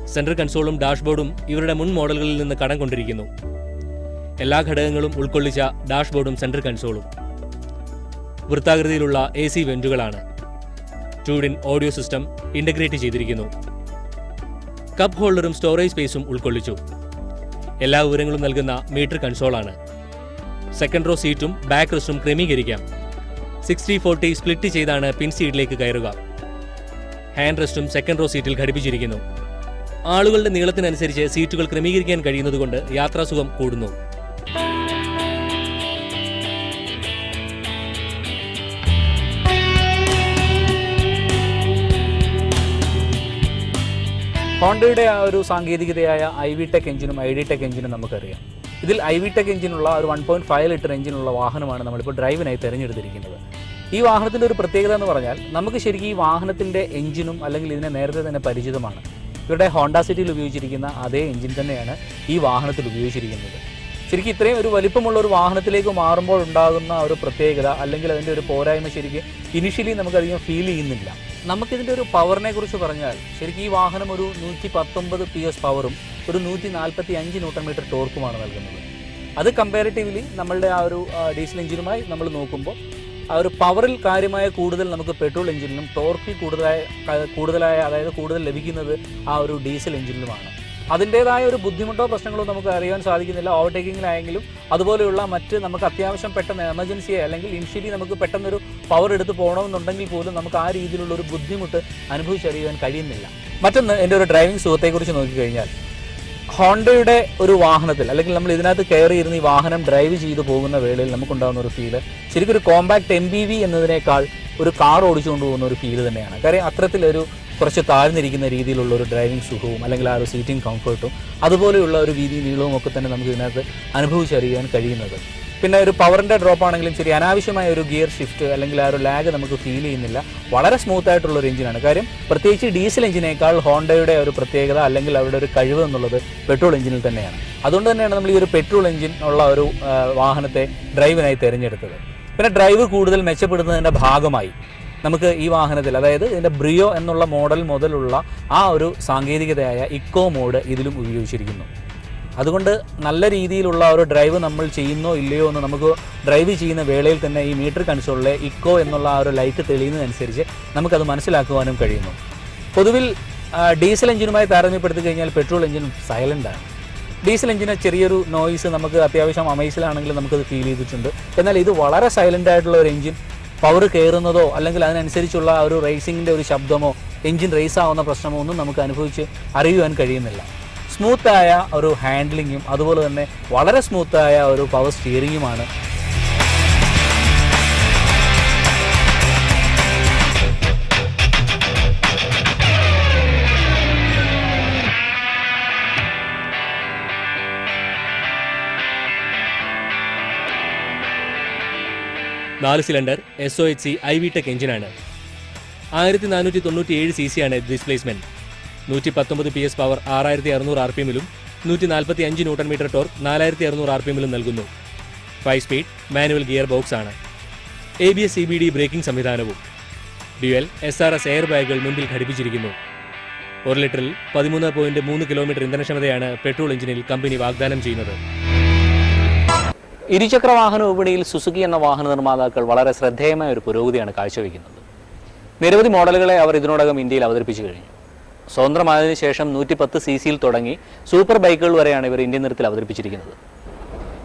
സെൻട്രൽ കൺസോളും ഡാഷ്ബോർഡും ഇവരുടെ മുൻ മോഡലുകളിൽ നിന്ന് കടം കൊണ്ടിരിക്കുന്നു. എല്ലാ ഘടകങ്ങളും ഉൾക്കൊള്ളിച്ച ഡാഷ്ബോർഡും സെൻട്രൽ കൺസോളും വൃത്താകൃതിയിലുള്ള A C വെന്റുകളാണ് two DIN audio system integrate ചെയ്തിരിക്കുന്നു. കപ്പ് ഹോൾഡറും സ്റ്റോറേജ് സ്പേസും ഉൾക്കൊള്ളിച്ചു. എല്ലാ വിവരങ്ങളും നൽകുന്ന മീറ്റർ കൺസോളാണ് സെക്കൻഡ് റോ സീറ്റും ബാക്ക് റെസ്റ്റും ക്രമീകരിക്കാം. സിക്സ്റ്റി ഫോർട്ടി സ്പ്ലിറ്റ് ചെയ്താണ് പിൻ സീറ്റിലേക്ക് കയറുക. ഹാൻഡ് റെസ്റ്റും സെക്കൻഡ് റോ സീറ്റിൽ ഘടിപ്പിച്ചിരിക്കുന്നു. ആളുകളുടെ നീളത്തിനനുസരിച്ച് സീറ്റുകൾ ക്രമീകരിക്കാൻ കഴിയുന്നതുകൊണ്ട് യാത്രാസുഖം കൂടുന്നു. ഹോണ്ടയുടെ ആ ഒരു സാങ്കേതികതയായ ഐ വി ടെക് എഞ്ചിനും ഐ ഡി ടെക് എഞ്ചിനും നമുക്കറിയാം. ഇതിൽ ഐ വി ടെക് എഞ്ചിനുള്ള ഒരു വൺ പോയിന്റ് ഫൈവ് ലിറ്റർ എഞ്ചിനുള്ള വാഹനമാണ് നമ്മളിപ്പോൾ ഡ്രൈവിനായി തിരഞ്ഞെടുത്തിരിക്കുന്നത്. ഈ വാഹനത്തിന്റെ ഒരു പ്രത്യേകത എന്ന് പറഞ്ഞാൽ നമുക്ക് ശരിക്കും ഈ വാഹനത്തിന്റെ എഞ്ചിനും അല്ലെങ്കിൽ ഇതിനെ നേരത്തെ തന്നെ പരിചിതമാണ്. ഇവരുടെ ഹോണ്ട സിറ്റിയിൽ ഉപയോഗിച്ചിരിക്കുന്ന അതേ എഞ്ചിൻ തന്നെയാണ് ഈ വാഹനത്തിൽ ഉപയോഗിച്ചിരിക്കുന്നത്. ശരിക്കും ഇത്രയും ഒരു വലിപ്പമുള്ള ഒരു വാഹനത്തിലേക്ക് മാറുമ്പോൾ ഉണ്ടാകുന്ന ഒരു പ്രത്യേകത അല്ലെങ്കിൽ അതിന്റെ ഒരു പോരായ്മ ശരിക്കും ഇനിഷ്യലി നമുക്കധികം ഫീൽ ചെയ്യുന്നില്ല. നമുക്കിതിന്റെ ഒരു പവറിനെ കുറിച്ച് പറഞ്ഞാൽ ശരിക്കും ഈ വാഹനം ഒരു നൂറ്റി പത്തൊമ്പത് പി എസ് പവറും ഒരു നൂറ്റി നാൽപ്പത്തി അഞ്ച് ന്യൂട്ടൺ മീറ്റർ ടോർക്കുമാണ് നൽകുന്നത്. അത് കമ്പാരിറ്റീവ്ലി നമ്മളുടെ ആ ഒരു ഡീസൽ എഞ്ചിനുമായി നമ്മൾ നോക്കുമ്പോൾ ആ ഒരു പവറിൽ കാര്യമായ കൂടുതൽ നമുക്ക് പെട്രോൾ എഞ്ചിനിലും ടോർക്കിൽ കൂടുതലായ കൂടുതലായ അതായത് കൂടുതൽ ലഭിക്കുന്നത് ആ ഒരു ഡീസൽ എഞ്ചിനിലുമാണ് അതിന്റേതായ ഒരു ബുദ്ധിമുട്ടോ പ്രശ്നങ്ങളോ നമുക്ക് അറിയാൻ സാധിക്കുന്നില്ല. ഓവർടേക്കിങ്ങിലായെങ്കിലും അതുപോലെയുള്ള മറ്റ് നമുക്ക് അത്യാവശ്യം പെട്ടെന്ന് എമർജൻസിയെ അല്ലെങ്കിൽ ഇനിഷ്യലി നമുക്ക് പെട്ടെന്നൊരു പവർ എടുത്ത് പോകണമെന്നുണ്ടെങ്കിൽ പോലും നമുക്ക് ആ രീതിയിലുള്ള ഒരു ബുദ്ധിമുട്ട് അനുഭവിച്ചറിയാൻ കഴിയുന്നില്ല. മറ്റൊന്ന് എന്റെ ഒരു ഡ്രൈവിംഗ് സുഖത്തെക്കുറിച്ച് നോക്കിക്കഴിഞ്ഞാൽ ഹോണ്ടയുടെ ഒരു വാഹനത്തിൽ അല്ലെങ്കിൽ നമ്മൾ ഇതിനകത്ത് കയറി ഇരുന്ന് ഈ വാഹനം ഡ്രൈവ് ചെയ്തു പോകുന്ന വേളയിൽ നമുക്കുണ്ടാകുന്ന ഒരു ഫീൽ ശരിക്കും ഒരു കോമ്പാക്ട് എം ബി വി എന്നതിനേക്കാൾ ഒരു കാർ ഓടിച്ചുകൊണ്ട് പോകുന്ന ഒരു ഫീൽ തന്നെയാണ്. കാര്യം അത്തരത്തിലൊരു കുറച്ച് താഴ്ന്നിരിക്കുന്ന രീതിയിലുള്ള ഒരു ഡ്രൈവിംഗ് സുഖവും അല്ലെങ്കിൽ ആ ഒരു സീറ്റിംഗ് കംഫർട്ടും അതുപോലെയുള്ള ഒരു വീതി നീളവും ഒക്കെ തന്നെ നമുക്ക് ഇതിനകത്ത് അനുഭവിച്ചറിയാൻ കഴിയുന്നത്. പിന്നെ ഒരു പവറിന്റെ ഡ്രോപ്പ് ആണെങ്കിലും ശരി അനാവശ്യമായ ഒരു ഗിയർ ഷിഫ്റ്റ് അല്ലെങ്കിൽ ആ ഒരു ലാഗ് നമുക്ക് ഫീൽ ചെയ്യുന്നില്ല. വളരെ സ്മൂത്ത് ആയിട്ടുള്ള ഒരു എഞ്ചിനാണ് കാര്യം പ്രത്യേകിച്ച് ഡീസൽ എഞ്ചിനേക്കാൾ ഹോണ്ടയുടെ ഒരു പ്രത്യേകത അല്ലെങ്കിൽ അവരുടെ ഒരു കഴിവ് എന്നുള്ളത് പെട്രോൾ എഞ്ചിനിൽ തന്നെയാണ്. അതുകൊണ്ട് തന്നെയാണ് നമ്മൾ ഈ ഒരു പെട്രോൾ എഞ്ചിൻ ഉള്ള ഒരു വാഹനത്തെ ഡ്രൈവിനായി തിരഞ്ഞെടുത്തത്. പിന്നെ ഡ്രൈവ് കൂടുതൽ മെച്ചപ്പെടുന്നതിന്റെ ഭാഗമായി നമുക്ക് ഈ വാഹനത്തിൽ അതായത് ഇതിന്റെ ബ്രിയോ എന്നുള്ള മോഡൽ മുതലുള്ള ആ ഒരു സാങ്കേതികതയായ ഇക്കോ മോഡ് ഇതിലും ഉപയോഗിച്ചിരിക്കുന്നു. അതുകൊണ്ട് നല്ല രീതിയിലുള്ള ഒരു ഡ്രൈവ് നമ്മൾ ചെയ്യുന്നോ ഇല്ലയോ എന്ന് നമുക്ക് ഡ്രൈവ് ചെയ്യുന്ന വേളയിൽ തന്നെ ഈ മീറ്റർ കൺസോളിലെ ഇക്കോ എന്നുള്ള ആ ഒരു ലൈറ്റ് തെളിയുന്നതനുസരിച്ച് നമുക്കത് മനസ്സിലാക്കുവാനും കഴിയുന്നു. പൊതുവിൽ ഡീസൽ എഞ്ചിനുമായി താരതമ്യപ്പെടുത്തി കഴിഞ്ഞാൽ പെട്രോൾ എഞ്ചിൻ സൈലന്റ് ആണ്. ഡീസൽ എഞ്ചിന് ചെറിയൊരു നോയ്സ് നമുക്ക് അത്യാവശ്യം അമേസിലാണെങ്കിൽ നമുക്കത് ഫീൽ ചെയ്തിട്ടുണ്ട്. എന്നാൽ ഇത് വളരെ സൈലന്റ് ആയിട്ടുള്ള ഒരു എഞ്ചിൻ പവർ കയറുന്നതോ അല്ലെങ്കിൽ അതിനനുസരിച്ചുള്ള ഒരു റേസിങ്ങിന്റെ ഒരു ശബ്ദമോ എഞ്ചിൻ റേസ് ആവുന്ന പ്രശ്നമോ ഒന്നും നമുക്ക് അനുഭവിച്ച് അറിയുവാൻ കഴിയുന്നില്ല. സ്മൂത്തായ ഒരു ഹാൻഡ്ലിങ്ങും അതുപോലെ തന്നെ വളരെ സ്മൂത്തായ ഒരു പവർ സ്റ്റിയറിങ്ങുമാണ് നാല് cylinder S O H C I V tech എഞ്ചിനാണ്. ആയിരത്തി നാനൂറ്റി തൊണ്ണൂറ്റി ഏഴ് സി സിയാണ് ഡിസ്പ്ലേസ്മെന്റ് നൂറ്റി പത്തൊമ്പത് പി എസ് പവർ ആറായിരത്തി അറുന്നൂറ് ആർ പി എമ്മിലും നൂറ്റി നാൽപ്പത്തി അഞ്ച് ന്യൂട്ടൺ മീറ്റർ ടോർക്ക് നാലായിരത്തി അറുന്നൂറ് ആർ പി എമ്മിലും നൽകുന്നു. Five speed manual gear box ആണ്. A B S C B D braking സംവിധാനവും. Dual S R S air ബാഗുകൾ മുൻപിൽ ഘടിപ്പിച്ചിരിക്കുന്നു. ഒരു ലിറ്ററിൽ പതിമൂന്ന് പോയിന്റ് മൂന്ന് കിലോമീറ്റർ ഇന്ധനക്ഷമതയാണ് പെട്രോൾ എഞ്ചിനിൽ കമ്പനി വാഗ്ദാനം ചെയ്യുന്നത്. ഇരുചക്ര വാഹന വിപണിയിൽ സുസുക്കി എന്ന വാഹന നിർമ്മാതാക്കൾ വളരെ ശ്രദ്ധേയമായ ഒരു പുരോഗതിയാണ് കാഴ്ചവെക്കുന്നത്. നിരവധി മോഡലുകളെ അവർ ഇതിനോടകം ഇന്ത്യയിൽ അവതരിപ്പിച്ചു കഴിഞ്ഞു. സ്വതന്ത്രമായതിനു ശേഷം നൂറ്റി പത്ത് സി സിയിൽ തുടങ്ങി സൂപ്പർ ബൈക്കുകൾ വരെയാണ് ഇവർ ഇന്ത്യൻ നിരത്തിൽ അവതരിപ്പിച്ചിരിക്കുന്നത്.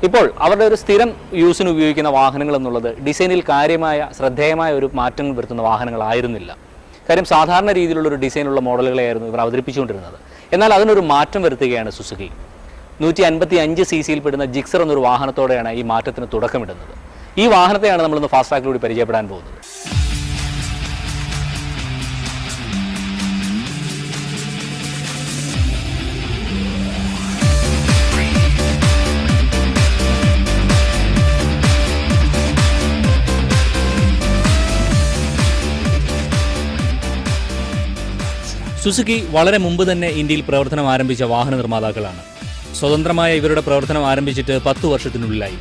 ഇപ്പോൾ അവരുടെ ഒരു സ്ഥിരം യൂസിന് ഉപയോഗിക്കുന്ന വാഹനങ്ങൾ എന്നുള്ളത് ഡിസൈനിൽ കാര്യമായ ശ്രദ്ധേയമായ ഒരു മാറ്റങ്ങൾ വരുത്തുന്ന വാഹനങ്ങളായിരുന്നില്ല. കാര്യം സാധാരണ രീതിയിലുള്ള ഒരു ഡിസൈനുള്ള മോഡലുകളെയായിരുന്നു ഇവർ അവതരിപ്പിച്ചുകൊണ്ടിരുന്നത്. എന്നാൽ അതിനൊരു മാറ്റം വരുത്തുകയാണ് സുസുക്കി. നൂറ്റി അൻപത്തി അഞ്ച് സി സിയിൽ പെടുന്ന ജിക്സർ എന്നൊരു വാഹനത്തോടെയാണ് ഈ മാറ്റത്തിന് തുടക്കമിടുന്നത്. ഈ വാഹനത്തെയാണ് നമ്മളിന്ന് ഫാസ്റ്റ് ട്രാക്കിലൂടെ പരിചയപ്പെടാൻ പോകുന്നത്. സുസുക്കി വളരെ മുമ്പ് തന്നെ ഇന്ത്യയിൽ പ്രവർത്തനം ആരംഭിച്ച വാഹന നിർമ്മാതാക്കളാണ്. സ്വതന്ത്രമായ ഇവരുടെ പ്രവർത്തനം ആരംഭിച്ചിട്ട് പത്തു വർഷത്തിനുള്ളിലായി.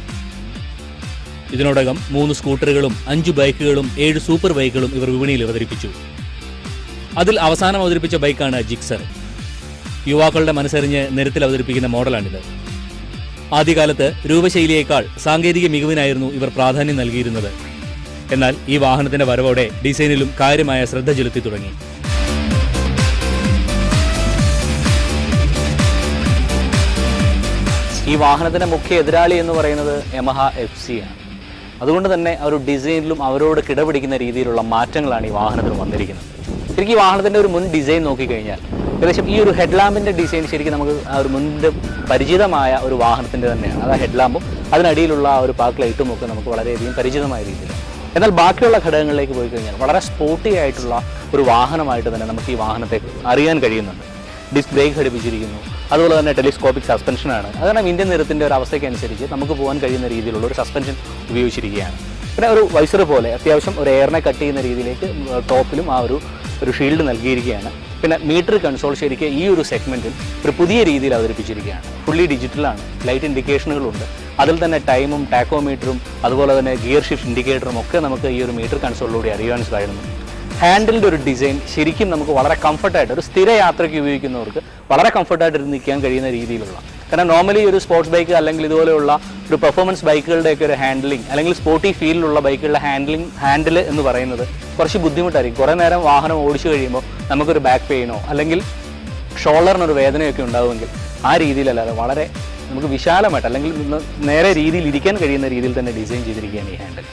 ഇതിനോടകം മൂന്ന് സ്കൂട്ടറുകളും അഞ്ച് ബൈക്കുകളും ഏഴ് സൂപ്പർ ബൈക്കുകളും ഇവർ വിപണിയിൽ അവതരിപ്പിച്ചു. അതിൽ അവസാനം അവതരിപ്പിച്ച ബൈക്കാണ് ജിക്സർ. യുവാക്കളുടെ മനസ്സറിഞ്ഞ് നിരത്തിൽ അവതരിപ്പിക്കുന്ന മോഡലാണിത്. ആദ്യകാലത്ത് രൂപശൈലിയേക്കാൾ സാങ്കേതിക മികവിനായിരുന്നു ഇവർ പ്രാധാന്യം നൽകിയിരുന്നത്. എന്നാൽ ഈ വാഹനത്തിന്റെ വരവോടെ ഡിസൈനിലും കാര്യമായ ശ്രദ്ധ ചെലുത്തി തുടങ്ങി. ഈ വാഹനത്തിന്റെ മുഖ്യ എതിരാളി എന്ന് പറയുന്നത് യമഹ എഫ് സി ആണ്. അതുകൊണ്ട് തന്നെ ഒരു ഡിസൈനിലും അവരോട് കിടപിടിക്കുന്ന രീതിയിലുള്ള മാറ്റങ്ങളാണ് ഈ വാഹനത്തിൽ വന്നിരിക്കുന്നത്. ശരിക്കും ഈ വാഹനത്തിന്റെ ഒരു മുൻ ഡിസൈൻ നോക്കിക്കഴിഞ്ഞാൽ ഏകദേശം ഈ ഒരു ഹെഡ്ലാമ്പിന്റെ ഡിസൈൻ ശരിക്കും നമുക്ക് ആ ഒരു മുൻപ് പരിചിതമായ ഒരു വാഹനത്തിന്റെ തന്നെയാണ്. അത് ആ ഹെഡ്ലാമ്പും അതിനടിയിലുള്ള ആ ഒരു പാർക്ക് ലൈറ്റും ഒക്കെ നമുക്ക് വളരെയധികം പരിചിതമായ രീതിയിൽ എന്നാൽ ബാക്കിയുള്ള ഘടകങ്ങളിലേക്ക് പോയി കഴിഞ്ഞാൽ വളരെ സ്പോർട്ടി ആയിട്ടുള്ള ഒരു വാഹനമായിട്ട് തന്നെ നമുക്ക് ഈ വാഹനത്തെ അറിയാൻ കഴിയുന്നുണ്ട്. ഡിസ്ക് ബ്രേക്ക് ഘടിപ്പിച്ചിരിക്കുന്നു. അതുപോലെ തന്നെ ടെലിസ്കോപ്പിക് സസ്പെൻഷനാണ് അത് കാരണം ഇന്ത്യൻ നിരത്തിന്റെ ഒരു അവസ്ഥയ്ക്കനുസരിച്ച് നമുക്ക് പോകാൻ കഴിയുന്ന രീതിയിലുള്ള ഒരു സസ്പെൻഷൻ ഉപയോഗിച്ചിരിക്കുകയാണ്. പിന്നെ ഒരു വൈസർ പോലെ അത്യാവശ്യം ഒരു എയറിനെ കട്ട് ചെയ്യുന്ന രീതിയിലേക്ക് ടോപ്പിലും ആ ഒരു ഒരു ഷീൽഡ് നൽകിയിരിക്കുകയാണ്. പിന്നെ മീറ്റർ കൺസോൾ ശരിക്കും ഈ ഒരു സെഗ്മെന്റിൽ ഒരു പുതിയ രീതിയിൽ അവതരിപ്പിച്ചിരിക്കുകയാണ്. ഫുള്ളി ഡിജിറ്റലാണ് ലൈറ്റ് ഇൻഡിക്കേഷനുകളുണ്ട്. അതിൽ തന്നെ ടൈമും ടാക്കോമീറ്ററും അതുപോലെ തന്നെ ഗിയർ ഷിഫ്റ്റ് ഇൻഡിക്കേറ്ററും ഒക്കെ നമുക്ക് ഈ ഒരു മീറ്റർ കൺസോളിലൂടെ അറിയാൻ കഴിയുന്നു ഹാൻഡിലിന്റെ ഒരു ഡിസൈൻ ശരിക്കും നമുക്ക് വളരെ കംഫർട്ടായിട്ട് ഒരു സ്ഥിര യാത്രയ്ക്ക് ഉപയോഗിക്കുന്നവർക്ക് വളരെ കംഫർട്ടായിട്ട് നിൽക്കാൻ കഴിയുന്ന രീതിയിലുള്ള. കാരണം നോർമലി ഒരു സ്പോർട്സ് ബൈക്ക് അല്ലെങ്കിൽ ഇതുപോലെയുള്ള ഒരു പെർഫോമൻസ് ബൈക്കുകളുടെയൊക്കെ ഒരു ഹാൻഡിലിംഗ് അല്ലെങ്കിൽ സ്പോർട്ടി ഫീലിലുള്ള ബൈക്കുകളുടെ ഹാൻഡിലിംഗ് ഹാൻഡിൽ എന്ന് പറയുന്നത് കുറച്ച് ബുദ്ധിമുട്ടായിരിക്കും. കുറേ നേരം വാഹനം ഓടിച്ചു കഴിയുമ്പോൾ നമുക്കൊരു ബാക്ക് പെയിനോ അല്ലെങ്കിൽ ഷോൾഡറിനൊരു വേദനയൊക്കെ ഉണ്ടാവുമെങ്കിൽ ആ രീതിയിലല്ലാതെ വളരെ നമുക്ക് വിശാലമായിട്ട് അല്ലെങ്കിൽ നേരെ രീതിയിൽ ഇരിക്കാൻ കഴിയുന്ന രീതിയിൽ തന്നെ ഡിസൈൻ ചെയ്തിരിക്കുകയാണ് ഈ ഹാൻഡിൽ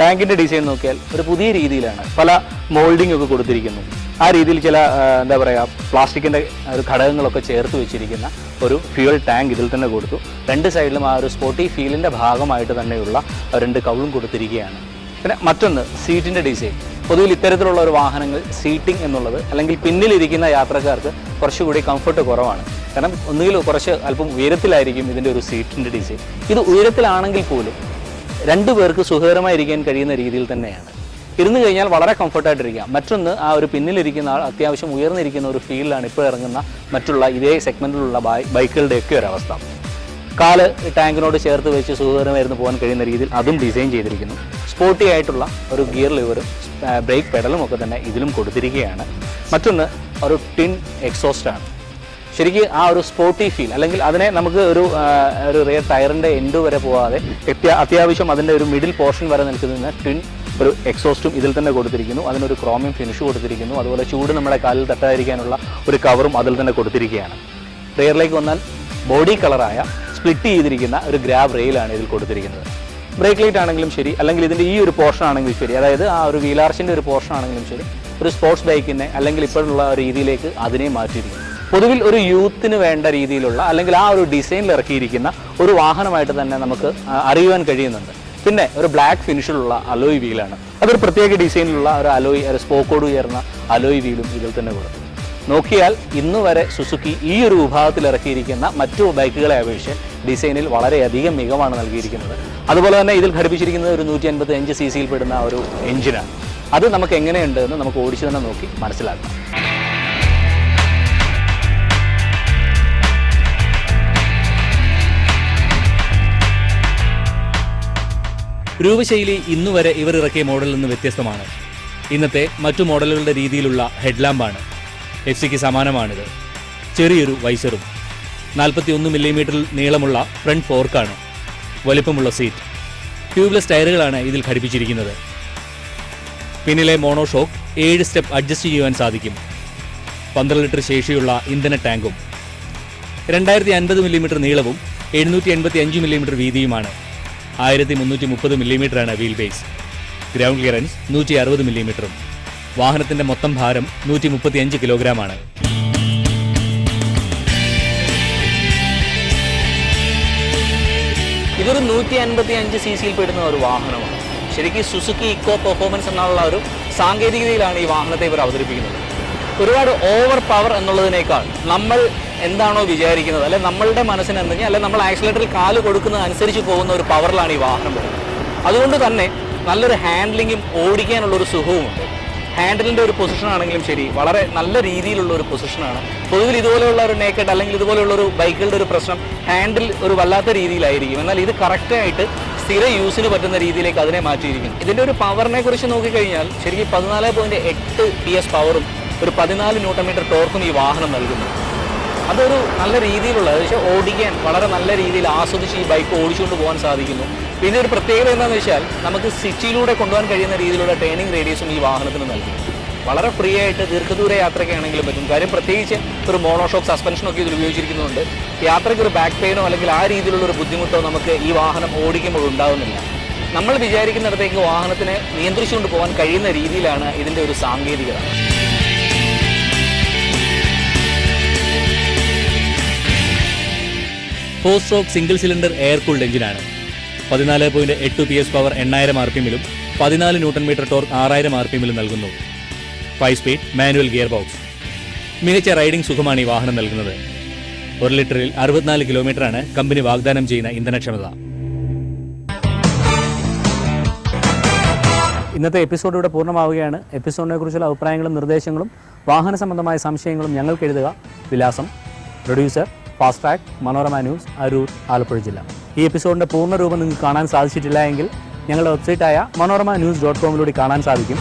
ടാങ്കിന്റെ ഡിസൈൻ നോക്കിയാൽ ഒരു പുതിയ രീതിയിലാണ് പല മോൾഡിംഗ് ഒക്കെ കൊടുത്തിരിക്കുന്നു. ആ രീതിയിൽ ചില എന്താ പറയുക പ്ലാസ്റ്റിക്കിന്റെ ഒരു ഘടകങ്ങളൊക്കെ ചേർത്ത് വെച്ചിരിക്കുന്ന ഒരു ഫ്യൂൽ ടാങ്ക് ഇതിൽ തന്നെ കൊടുത്തു. രണ്ട് സൈഡിലും ആ ഒരു സ്പോർട്ടി ഫീലിന്റെ ഭാഗമായിട്ട് തന്നെയുള്ള രണ്ട് കൗളും കൊടുത്തിരിക്കുകയാണ്. പിന്നെ മറ്റൊന്ന് സീറ്റിന്റെ ഡിസൈൻ. പൊതുവിൽ ഇത്തരത്തിലുള്ള ഒരു വാഹനങ്ങൾ സീറ്റിംഗ് എന്നുള്ളത് അല്ലെങ്കിൽ പിന്നിലിരിക്കുന്ന യാത്രക്കാർക്ക് കുറച്ചുകൂടി കംഫർട്ട് കുറവാണ്. കാരണം ഒന്നുകിൽ കുറച്ച് അല്പം ഉയരത്തിലായിരിക്കും ഇതിന്റെ ഒരു സീറ്റിന്റെ ഡിസൈൻ. ഇത് ഉയരത്തിലാണെങ്കിൽ പോലും രണ്ടു പേർക്ക് സുഖകരമായിരിക്കാൻ കഴിയുന്ന രീതിയിൽ തന്നെയാണ്. ഇരുന്ന് കഴിഞ്ഞാൽ വളരെ കംഫർട്ടായിട്ടിരിക്കാം മറ്റൊന്ന് ആ ഒരു പിന്നിലിരിക്കുന്ന ആൾ അത്യാവശ്യം ഉയർന്നിരിക്കുന്ന ഒരു ഫീലിലാണ് ഇപ്പോൾ ഇറങ്ങുന്ന മറ്റുള്ള ഇതേ സെഗ്മെന്റിലുള്ള ബൈ ബൈക്കുകളുടെയൊക്കെ ഒരവസ്ഥ. കാൽ ടാങ്കിനോട് ചേർത്ത് വെച്ച് സുഖകരമായിരുന്നു പോകാൻ കഴിയുന്ന രീതിയിൽ അതും ഡിസൈൻ ചെയ്തിരിക്കുന്നു. സ്പോർട്ടി ആയിട്ടുള്ള ഒരു ഗിയർ ലിവറും ബ്രേക്ക് പെഡലും ഒക്കെ തന്നെ ഇതിലും കൊടുത്തിരിക്കുകയാണ്. മറ്റൊന്ന് ഒരു ടിൻ എക്സോസ്റ്റ് ആണ്. ശരിക്കും ആ ഒരു സ്പോർട്ടി ഫീൽ അല്ലെങ്കിൽ അതിനെ നമുക്ക് ഒരു ഒരു റിയർ ടയറിന്റെ എൻഡ് വരെ പോകാതെ അത്യാവശ്യം അതിന്റെ ഒരു മിഡിൽ പോർഷൻ വരെ നിൽക്കുന്ന ട്വിൻ ഒരു എക്സോസ്റ്റും ഇതിൽ തന്നെ കൊടുത്തിരിക്കുന്നു. അതിനൊരു ക്രോമിയം ഫിനിഷ് കൊടുത്തിരിക്കുന്നു. അതുപോലെ ചൂട് നമ്മുടെ കാലിൽ തട്ടാതിരിക്കാനുള്ള ഒരു കവറും അതിൽ തന്നെ കൊടുത്തിരിക്കുകയാണ്. റിയറിലേക്ക് വന്നാൽ ബോഡി കളറായ സ്പ്ലിറ്റ് ചെയ്തിരിക്കുന്ന ഒരു ഗ്രാബ് റെയിലാണ് ഇതിൽ കൊടുത്തിരിക്കുന്നത്. ബ്രേക്ക് ലൈറ്റ് ആണെങ്കിലും ശരി അല്ലെങ്കിൽ ഇതിന്റെ ഈ ഒരു പോർഷൻ ആണെങ്കിലും ശരി അതായത് ആ ഒരു വീലാർച്ചിന്റെ ഒരു പോർഷൻ ആണെങ്കിലും ശരി ഒരു സ്പോർട്സ് ബൈക്കിനെ അല്ലെങ്കിൽ ഇപ്പോഴുള്ള രീതിയിലേക്ക് അതിനെ മാറ്റിയിരിക്കുന്നു. പൊതുവിൽ ഒരു യൂത്തിന് വേണ്ട രീതിയിലുള്ള അല്ലെങ്കിൽ ആ ഒരു ഡിസൈനിൽ ഇറക്കിയിരിക്കുന്ന ഒരു വാഹനമായിട്ട് തന്നെ നമുക്ക് അറിയുവാൻ കഴിയുന്നുണ്ട്. പിന്നെ ഒരു ബ്ലാക്ക് ഫിനിഷിലുള്ള അലോയ് വീലാണ് അതൊരു പ്രത്യേക ഡിസൈനിലുള്ള ഒരു അലോയ് ഒരു സ്പോക്കോട് ഉയർന്ന അലോയ് വീലും ഇതിൽ തന്നെ കൊടുത്തു നോക്കിയാൽ ഇന്ന് വരെ സുസുക്കി ഈ ഒരു വിഭാഗത്തിൽ ഇറക്കിയിരിക്കുന്ന മറ്റു ബൈക്കുകളെ അപേക്ഷിച്ച് ഡിസൈനിൽ വളരെയധികം മികവാണ് നൽകിയിരിക്കുന്നത്. അതുപോലെ തന്നെ ഇതിൽ ഘടിപ്പിച്ചിരിക്കുന്നത് ഒരു നൂറ്റി അൻപത്തി അഞ്ച് സി സിയിൽ പെടുന്ന ഒരു എഞ്ചിനാണ് അത് നമുക്ക് എങ്ങനെയുണ്ട് എന്ന് നമുക്ക് ഓടിച്ചു തന്നെ നോക്കി മനസ്സിലാക്കാം. രൂപശൈലി ഇന്നുവരെ ഇവർ ഇറക്കിയ മോഡലിൽ നിന്ന് വ്യത്യസ്തമാണ്. ഇന്നത്തെ മറ്റു മോഡലുകളുടെ രീതിയിലുള്ള ഹെഡ്ലാമ്പാണ് എഫ് സിക്ക് സമാനമാണിത്. ചെറിയൊരു വൈസറും. നാൽപ്പത്തി ഒന്ന് മില്ലിമീറ്ററിൽ നീളമുള്ള ഫ്രണ്ട് ഫോർക്കാണ്. വലിപ്പമുള്ള സീറ്റ്. ട്യൂബ്ലെസ് ടയറുകളാണ് ഇതിൽ ഘടിപ്പിച്ചിരിക്കുന്നത്. പിന്നിലെ മോണോഷോക്ക് ഏഴ് സ്റ്റെപ്പ് അഡ്ജസ്റ്റ് ചെയ്യുവാൻ സാധിക്കും. പന്ത്രണ്ട് ലിറ്റർ ശേഷിയുള്ള ഇന്ധന ടാങ്കും. രണ്ടായിരത്തി അൻപത് മില്ലിമീറ്റർ നീളവും എഴുന്നൂറ്റി എൺപത്തി അഞ്ച് മില്ലിമീറ്റർ വീതിയുമാണ്. ആയിരത്തി മുന്നൂറ്റി മുപ്പത് മില്ലിമീറ്ററാണ് വീൽ ബേസ്. ഗ്രൗണ്ട് ക്ലിയറൻസ് നൂറ്റി അറുപത് മില്ലിമീറ്ററും. വാഹനത്തിന്റെ മൊത്തം ഭാരം നൂറ്റി അഞ്ച് കിലോഗ്രാമാണ്. ഇതൊരു നൂറ്റി അൻപത്തി അഞ്ച് സി സിയിൽ പെടുന്ന ഒരു വാഹനമാണ്. ശരിക്കും സുസുക്കി ഇക്കോ പെർഫോമൻസ് എന്നുള്ള ഒരു സാങ്കേതികതയിലാണ് ഈ വാഹനത്തെ ഇവർ അവതരിപ്പിക്കുന്നത്. ഒരുപാട് ഓവർ പവർ എന്നുള്ളതിനേക്കാൾ നമ്മൾ എന്താണോ വിചാരിക്കുന്നത്? അല്ലെ നമ്മളുടെ മനസ്സിന് എന്തെങ്കിലും അല്ലെ നമ്മൾ ആക്സിലേറ്ററിൽ കാൽ കൊടുക്കുന്നത് അനുസരിച്ച് പോകുന്ന ഒരു പവറിലാണ് ഈ വാഹനം പോകുന്നത് അതുകൊണ്ട് തന്നെ നല്ലൊരു ഹാൻഡ്ലിങ്ങും ഓടിക്കാനുള്ള ഒരു സുഖവുമുണ്ട് ഹാൻഡിലിന്റെ ഒരു പൊസിഷൻ ആണെങ്കിലും ശരി വളരെ നല്ല രീതിയിലുള്ള ഒരു പൊസിഷനാണ് പൊതുവിൽ ഇതുപോലെയുള്ള ഒരു നേക്കഡ് അല്ലെങ്കിൽ ഇതുപോലെയുള്ള ഒരു ബൈക്കുകളുടെ ഒരു പ്രശ്നം ഹാൻഡിൽ ഒരു വല്ലാത്ത രീതിയിലായിരിക്കും. എന്നാൽ ഇത് കറക്റ്റായിട്ട് സ്ഥിര യൂസിന് പറ്റുന്ന രീതിയിലേക്ക് അതിനെ മാറ്റിയിരിക്കുന്നു. ഇതിന്റെ ഒരു പവറിനെ കുറിച്ച് നോക്കിക്കഴിഞ്ഞാൽ ശരിക്കും പതിനാല് പോയിന്റ് എട്ട് പി എസ് പവറും ഒരു പതിനാല് ന്യൂട്ടൺ മീറ്റർ ടോർക്കും ഈ വാഹനം നൽകുന്നു. അതൊരു നല്ല രീതിയിലുള്ള പക്ഷേ ഓടിക്കാൻ വളരെ നല്ല രീതിയിൽ ആസ്വദിച്ച് ഈ ബൈക്ക് ഓടിച്ചുകൊണ്ട് പോകാൻ സാധിക്കുന്നു. പിന്നെ ഒരു പ്രത്യേകത എന്താണെന്ന് വെച്ചാൽ നമുക്ക് സിറ്റിയിലൂടെ കൊണ്ടുപോകാൻ കഴിയുന്ന രീതിയിലുള്ള ട്രെയിനിങ് റേഡിയസും ഈ വാഹനത്തിന് നൽകി. വളരെ ഫ്രീ ആയിട്ട് ദീർഘദൂര യാത്രയ്ക്കാണെങ്കിലും പറ്റും. കാര്യം പ്രത്യേകിച്ച് ഒരു മോണോഷോക്ക് സസ്പെൻഷനൊക്കെ ഇതിൽ ഉപയോഗിച്ചിരിക്കുന്നുണ്ട്. യാത്രയ്ക്ക് ഒരു ബാക്ക് പെയിനോ അല്ലെങ്കിൽ ആ രീതിയിലുള്ള ഒരു ബുദ്ധിമുട്ടോ നമുക്ക് ഈ വാഹനം ഓടിക്കുമ്പോൾ ഉണ്ടാകുന്നില്ല നമ്മൾ വിചാരിക്കുന്നിടത്തേക്ക് വാഹനത്തിനെ നിയന്ത്രിച്ചുകൊണ്ട് പോകാൻ കഴിയുന്ന രീതിയിലാണ് ഇതിന്റെ ഒരു സാങ്കേതികത. Four stroke single cylinder air cooled എഞ്ചിനാണ് പതിനാല് പോയിന്റ് എട്ട് പി എസ് പവർ എണ്ണായിരം ആർ പി എമ്മിലും പതിനാല് ന്യൂട്ടൺ മീറ്റർ ടോർക്ക് ആറായിരം ആർ പി എമ്മിലും നൽകുന്നു. Five speed manual gear box മികച്ച റൈഡിംഗ് സുഖമാണ് ഈ വാഹനം നൽകുന്നത്. ഒരു ലിറ്ററിൽ അറുപത്തിനാല് കിലോമീറ്ററാണ് കമ്പനി വാഗ്ദാനം ചെയ്യുന്ന ഇന്ധനക്ഷമത. ഇന്നത്തെ എപ്പിസോഡ് ഇവിടെ പൂർണമാവുകയാണ്. എപ്പിസോഡിനെ കുറിച്ചുള്ള അഭിപ്രായങ്ങളും നിർദ്ദേശങ്ങളും വാഹന സംബന്ധമായ സംശയങ്ങളും ഞങ്ങൾക്ക് എഴുതുക. വിലാസം producer fast track Manorama news Aroor Alappuzha ജില്ല. ഈ എപ്പിസോഡിന്റെ പൂർണ രൂപം നിങ്ങൾക്ക് കാണാൻ സാധിച്ചിട്ടില്ല എങ്കിൽ ഞങ്ങളുടെ വെബ്സൈറ്റായ മനോരമ ന്യൂസ് ഡോട്ട് കോമിലൂടെ കാണാൻ സാധിക്കും.